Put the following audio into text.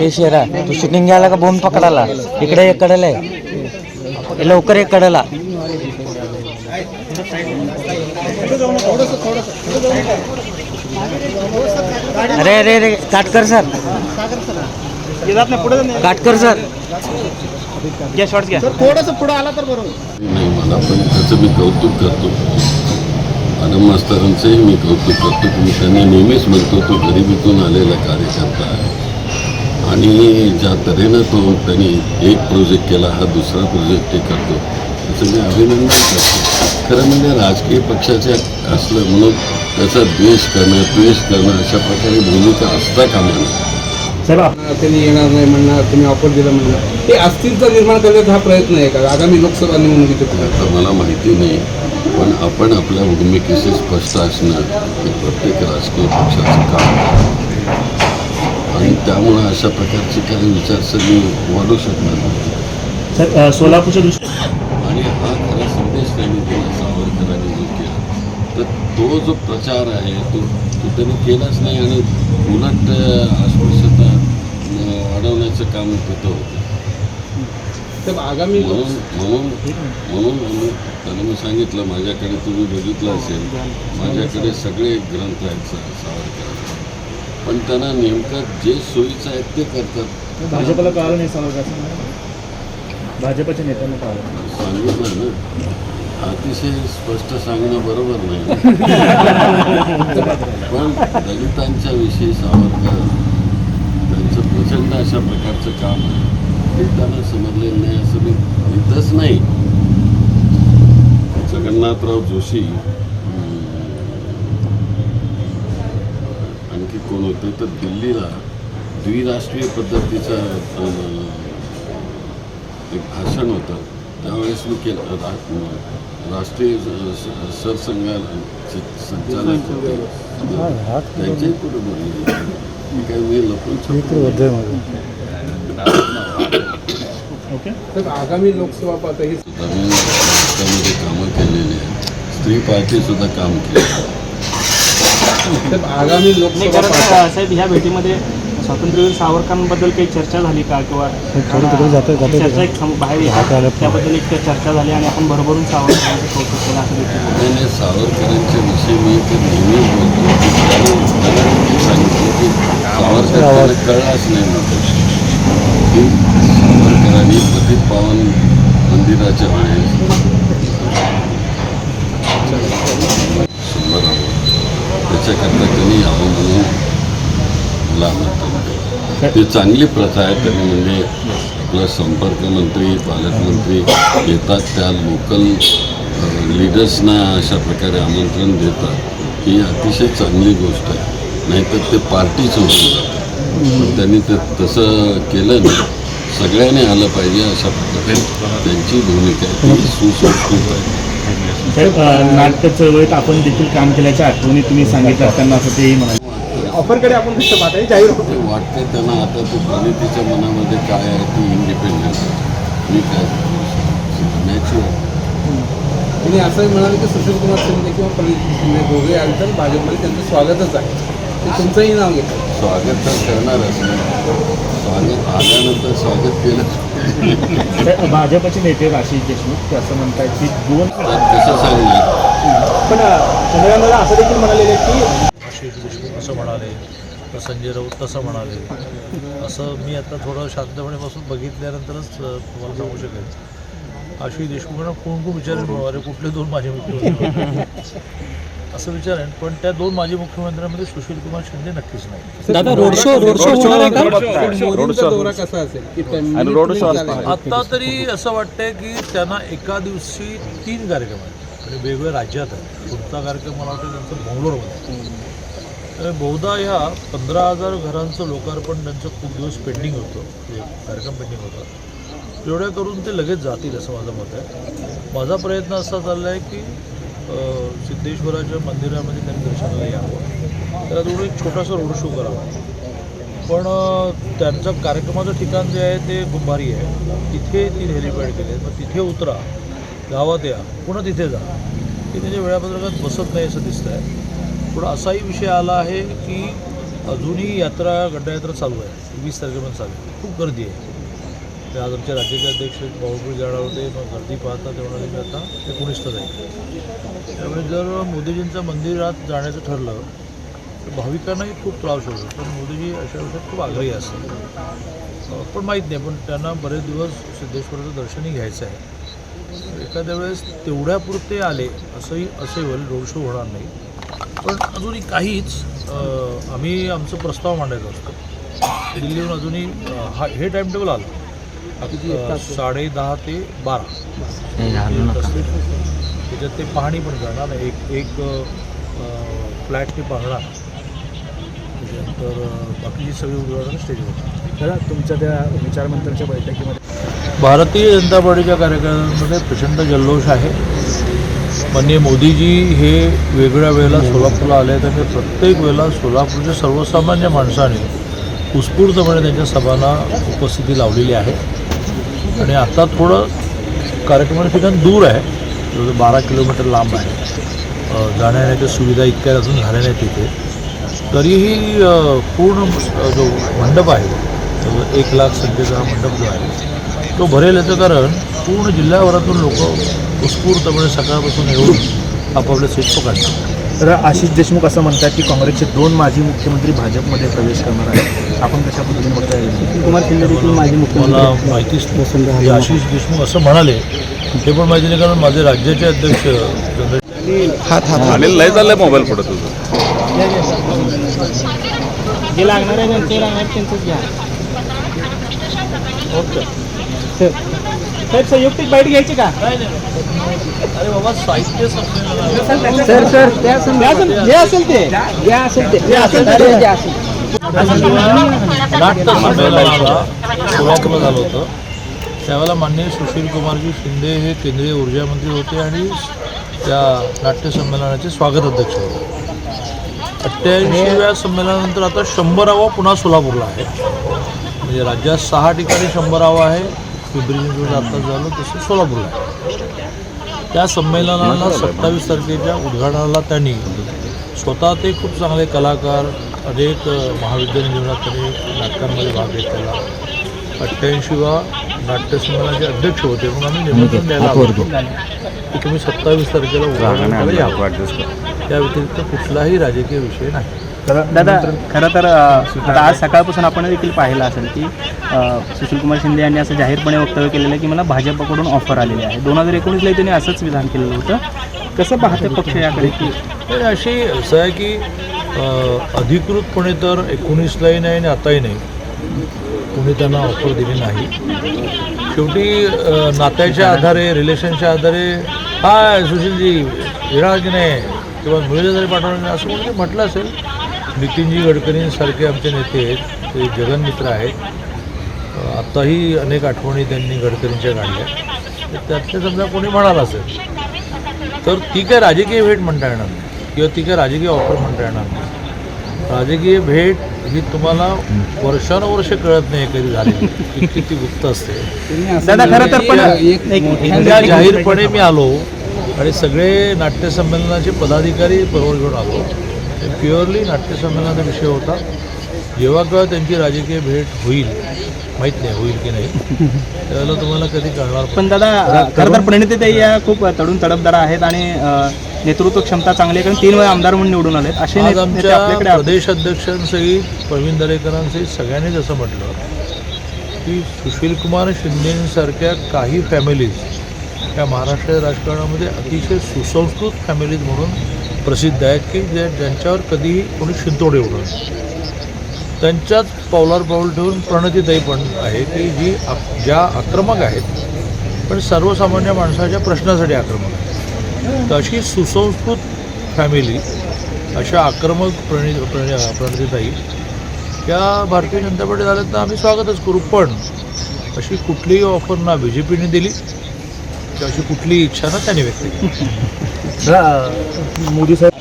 ए शेरा तू शूटिंग घ्यायला का बोंब पकडाला इकडे एक कडेला आहे. लवकर एक कडेला. अरे अरे अरे काटकर सर. काटकर सर. घ्या शॉर्ट्स घ्या. थोडस पुढे आला तर बरोबर नाही मला पण त्याचं मी कौतुक करतो. आनंद मास्तरांचंही मी कौतुक करतो. की त्यांनी नेहमीच म्हणतो तो गरिबीतून आलेला कार्यकर्ता आहे. आणि ज्या तऱ्हेनं तो त्यांनी एक प्रोजेक्ट केला हा दुसरा प्रोजेक्ट ते करतो त्याचं मी अभिनंदन करतो. खरं म्हणजे राजकीय पक्षाचे असलं म्हणून त्याचा द्वेष करणं द्वेष करणं अशा प्रकारे भूमिका असता कामा नये. त्यांनी येणार नाही म्हणणार तुम्ही ऑफर दिलं म्हणणार. हे अस्थिरता निर्माण करण्याचा हा प्रयत्न आहे का आगामी लोकसभा निवडणुकीचे आता मला माहिती नाही पण आपण आपल्या भूमिकेशी स्पष्ट असणं हे प्रत्येक राजकीय पक्षाचं काम आहे. आणि त्यामुळं अशा प्रकारची काही विचारसरणी वाढू शकणार नाही. सर सोलापूरच्या दृष्टी आणि हा खरा संदेश त्यांनी दिला सावरकरांनी जो केला तर तो जो प्रचार आहे तो तो त्यांनी केलाच नाही आणि उलट अस्पृश्यता वाढवण्याचं काम तिथं होतं तर आगामी म्हणून म्हणून म्हणून म्हणून त्याला मी सांगितलं माझ्याकडे तुम्ही बघितलं असेल माझ्याकडे सगळे ग्रंथ आहेत सावरकरांचे पण त्यांना नेमकं जे सोयीचं आहे ते करतात. भाजपला कळालं नाही सावरकर भाजपच्या नेत्यांना कळालं सांगितलं ना अतिशय स्पष्ट सांगणं बरोबर नाही. पण दलितांच्या विषयी सावरकर त्यांचं प्रचंड अशा प्रकारचं काम आहे. त्यांना समजलेलं नाही असं मी इथंच नाही. जगन्नाथराव जोशी आणखी कोण होते तर दिल्लीला द्विराष्ट्रीय पद्धतीचं एक भाषण होतं. त्यावेळेस मी केलं राष्ट्रीय सरसंघाचे संचालक होते. त्यांच्याही पुढे बोलले मी काही मी लपून ओके. तर आगामी लोकसभा ही सुद्धा मी रस्त्यामध्ये कामं केलेली आहेत. स्त्री पार्टी सुद्धा काम केलं तर आगामी लोकसभा पाहता साहेब ह्या भेटीमध्ये स्वातंत्र्यवीर सावरकरांबद्दल काही चर्चा झाली का? किंवा चर्चा एक सम- बाहेर येतात त्याबद्दल एक चर्चा झाली आणि आपण भरभरून सावरकरांचं कौतुक केलं असं देखील. आणि सावरकरांच्या विषयी मी ते नेहमी बोलतो. की सांगितलं कळलाच नाही की सावरकरांनी पतित पावन मंदिराच्या वेळेस शंभरावं त्याच्याकरता त्यांनी यावं म्हणून मला म्हणतो ते चांगली प्रथा आहे तरी म्हणजे आपलं संपर्क मंत्री पालकमंत्री येतात त्या लोकल लिडर्सना अशा प्रकारे आमंत्रण देतात. ही अतिशय चांगली गोष्ट आहे. नाहीतर ते पार्टीच होऊन जातं त्यांनी ते तसं केलं नाही. सगळ्यांनी आलं पाहिजे अशा प्रकारे त्यांची भूमिका आहे ती सुसंस्कृत आहे. साहेब नाट्य चळवळीत आपण देखील काम केल्याच्या आठवणी तुम्ही सांगितलं असताना असं तेही म्हणाले. ऑफरकडे आपण कसं पाहता जाहीर ते वाटते त्यांना आता ते प्रणितीच्या मनामध्ये काय आहे ती इंडिपेंडन्स मी काय नॅचरल त्यांनी असंही म्हणाले की सुशील कुमार शिंदे किंवा प्रणित शिंदे दोघे आले तर भाजपमध्ये त्यांचं स्वागतच आहे. तुमचंही नाव घेतात स्वागत तर करणारच. स्वागत आल्यानंतर स्वागत केलं. भाजपचे नेते राशीद देशमुख ते असं म्हणतात की दोन तर कसं सांगणार पण चंद्रकांत दादा असं देखील म्हणालेले की आशिष देशमुख असं म्हणाले तर संजय राऊत तसं म्हणाले. असं मी आता थोडं शांतपणे बसून बघितल्यानंतरच अ, तुम्हाला सांगू शकेल आशिष देशमुखांना कोण कोण विचारेल अरे कुठले दोन माजी मुख्यमंत्री? असं विचारेन पण त्या दोन माजी मुख्यमंत्र्यांमध्ये सुशील कुमार शिंदे नक्कीच नाही. दादा रोड शो रोड शो होणार आहे का? मोदींचा दौरा कसा असेल? की त्यांनी तुम्ही झालेला. आत्ता तरी असं वाटतंय की त्यांना एका दिवशी तीन कार्यक्रम आहेत. आणि वेगवेगळ्या राज्यात आहेत. पुढचा कार्यक्रम मला वाटतं त्यांचं बंगलोरमध्ये तर बहुधा ह्या पंधरा हजार घरांचं लोकार्पण त्यांचं खूप दिवस पेंडिंग होतं. म्हणजे कार्यक्रम पेंडिंग होता. तेवढ्या करून ते लगेच जातील असं माझं मत आहे. माझा प्रयत्न असा चालला आहे की सिद्धेश्वराच्या मंदिरामध्ये त्यांनी दर्शनाला यावं त्याला थोडं एक छोटासा रोड शो करावा पण त्यांचं कार्यक्रमाचं ठिकाण जे आहे ते गुंभारी आहे. तिथे ती हेलिपॅड केली आहे. मग तिथे उतरा. गावात या. पुन्हा तिथे जा. ते त्याच्या वेळापत्रकात बसत नाही असं दिसतं आहे पण असाही विषय आला आहे की अजूनही यात्रा गड्डायात्रा चालू आहे. वीस तारखेपर्यंत चालू आहे. खूप गर्दी आहे. ते आज आमच्या राज्याचे अध्यक्ष बाळूपूर जाणार होते मग गर्दी पाहता तेवढा मी आता एकोणीसला जाईल त्यामुळे जर मोदीजींचं मंदिरात जाण्याचं ठरलं तर भाविकांनाही खूप त्रास होतो. पण मोदीजी अशा विषयात खूप आग्रही असतात. पण माहीत नाही पण त्यांना बरेच दिवस सिद्धेश्वराचं दर्शनही घ्यायचं आहे. एखाद्या वेळेस तेवढ्यापुरते आले असंही असे होईल रोड शो होणार नाही. पण अजूनही काहीच आम्ही आमचं प्रस्ताव मांडायचा असतो. दिल्लीहून अजूनही हा हे टाईम टेबल आलं. साडे दहा ते बारा. त्याच्यात ते पाहणी पण करणार ना एक एक फ्लॅट ते पाहणार. त्याच्यानंतर बाकीची सगळी उद्घाटन स्टेजवर दादा तुमच्या त्या विचारमंत्र्यांच्या बैठकीमध्ये भारतीय जनता पार्टीच्या कार्यकर्त्यांमध्ये प्रचंड जल्लोष आहे. माननीय मोदीजी हे वेगळ्या वेळेला सोलापूरला आले आहेत आणि प्रत्येक वेळेला सोलापूरच्या सर्वसामान्य माणसाने उत्स्फूर्तपणे त्यांच्या सभांना उपस्थिती लावलेली आहे. आणि आता थोडं कार्यक्रमाचं ठिकाण दूर आहे. जवळजवळ बारा किलोमीटर लांब आहे. जाण्यायेण्याच्या सुविधा इतक्या अजून झाल्या नाहीत तिथे तरीही पूर्ण जो मंडप आहे एक लाख संख्येचा हा मंडप जो आहे तो भरेल याचं कारण पूर्ण जिल्ह्याभरातून लोक उत्स्फूर्तपणे सकाळपासून येऊन आपापले सीट पकडतात तर आशिष देशमुख असं म्हणतात की काँग्रेसचे दोन माजी मुख्यमंत्री भाजपमध्ये प्रवेश करणार आहेत. आपण कशा पद्धतीने बघताय कुमार शिंदे देखील माजी मला माहितीच नाही आशिष देशमुख असं म्हणाले हे पण माहिती नाही कारण माझे राज्याचे अध्यक्ष चंद्र आणि लय झालंय मोबाईल पुढे तुझं. जे लागणार आहे त्यांचे लागणार त्यांचंच घ्या. ओके. साहेब संयुक्तिक बाईट घ्यायची का? अरे बाबा साहित्य संमेलन सर सर जे असेल ते जे असेल ते. जे असेल ते. जे असेल नाट्य संमेलनाला झालं होतं. त्यावेळेला माननीय सुशील कुमारजी शिंदे हे केंद्रीय ऊर्जा मंत्री होते आणि त्या नाट्य संमेलनाचे स्वागत अध्यक्ष होते. अठ्ठ्याऐंशीव्या संमेलनानंतर आता शंभरावा पुन्हा सोलापूरला आहे. म्हणजे राज्यात सहा ठिकाणी शंभरावा आहे. चिंचवड आता झालं तसं सोलापूरला. त्या संमेलनाला सत्तावीस तारखेच्या उद्घाटनाला त्यांनी स्वतः ते खूप चांगले कलाकार अनेक महाविद्यालयीन जीवनात त्यांनी नाटकांमध्ये भाग घेतलेला. अठ्ठ्याऐंशीवा नाट्यसंमेलनाचे अध्यक्ष होते म्हणून आम्ही निमंत्रण द्यायला की तुम्ही सत्तावीस तारखेला यावं त्या व्यतिरिक्त कुठलाही राजकीय विषय नाही. दादा खरं तर आता आज सकाळपासून आपण देखील पाहिलं असेल की सुशीलकुमार शिंदे यांनी असं जाहीरपणे वक्तव्य केलेलं आहे की मला भाजपकडून ऑफर आलेली आहे. दोन हजार एकोणीसलाही त्यांनी असंच विधान केलेलं होतं. कसं पाहते पक्ष याकडे की अशी असं आहे की अधिकृतपणे तर एकोणीसलाही नाही आणि आताही नाही. कोणी त्यांना ऑफर दिली नाही. शेवटी नात्याच्या आधारे रिलेशनच्या आधारे हाय सुशीलजी येणार की नाही किंवा मुलीला जरी पाठवलं नाही असं कोणी म्हटलं असेल? नितीनजी गडकरींसारखे आमचे नेते आहेत ते जगनमित्र आहेत. आत्ताही अनेक आठवणी त्यांनी गडकरींच्या काढल्या. त्यातले समजा कोणी म्हणाला असेल तर ती काय राजकीय भेट म्हणता येणार नाही. किंवा ती काय राजकीय ऑफर म्हणता येणार नाही. राजकीय भेट ही तुम्हाला वर्षानुवर्ष कळत नाही कधी झाली इतकी ती गुप्त असते. दादा खरं तर पण एक एक- इतक्या जाहीरपणे मी आलो आणि सगळे नाट्यसंमेलनाचे पदाधिकारी बरोबर घेऊन आलो. प्युअरली नाट्यसंमेलनाचा विषय होता. जेव्हा केव्हा त्यांची राजकीय भेट होईल माहीत नाही होईल की नाही त्यावेळेला तुम्हाला कधी कळणार? पण दादा खरं तर प्रणितीताई या खूप तडून तडफदार आहेत आणि नेतृत्व क्षमता चांगली आहे कारण तीन वेळा आमदार म्हणून निवडून आलेत असे नेते आपल्याकडे. प्रदेश अध्यक्षांसहित प्रवीण दरेकरांसहित सगळ्यांनीच असं म्हटलं की सुशीलकुमार शिंदेसारख्या काही फॅमिलीज या महाराष्ट्र राजकारणामध्ये अतिशय सुसंस्कृत फॅमिलीज म्हणून प्रसिद्ध आहेत की जे ज्यांच्यावर कधीही कोणी शिंतोड नाही. त्यांच्याच पावलावर पाऊल ठेवून प्रणतीताई पण आहे की जी ज्या आक्रमक आहेत पण सर्वसामान्य माणसाच्या प्रश्नासाठी आक्रमक आहेत तर अशी सुसंस्कृत फॅमिली अशा आक्रमक प्रणि प्रणि प्रणितीताई या भारतीय जनता पार्टी झाल्यात तर आम्ही स्वागतच करू. पण अशी कुठलीही ऑफर ना बी जे पीने दिली किंवा अशी कुठलीही इच्छा ना त्यांनी व्यक्त केली. मोदी साहेब.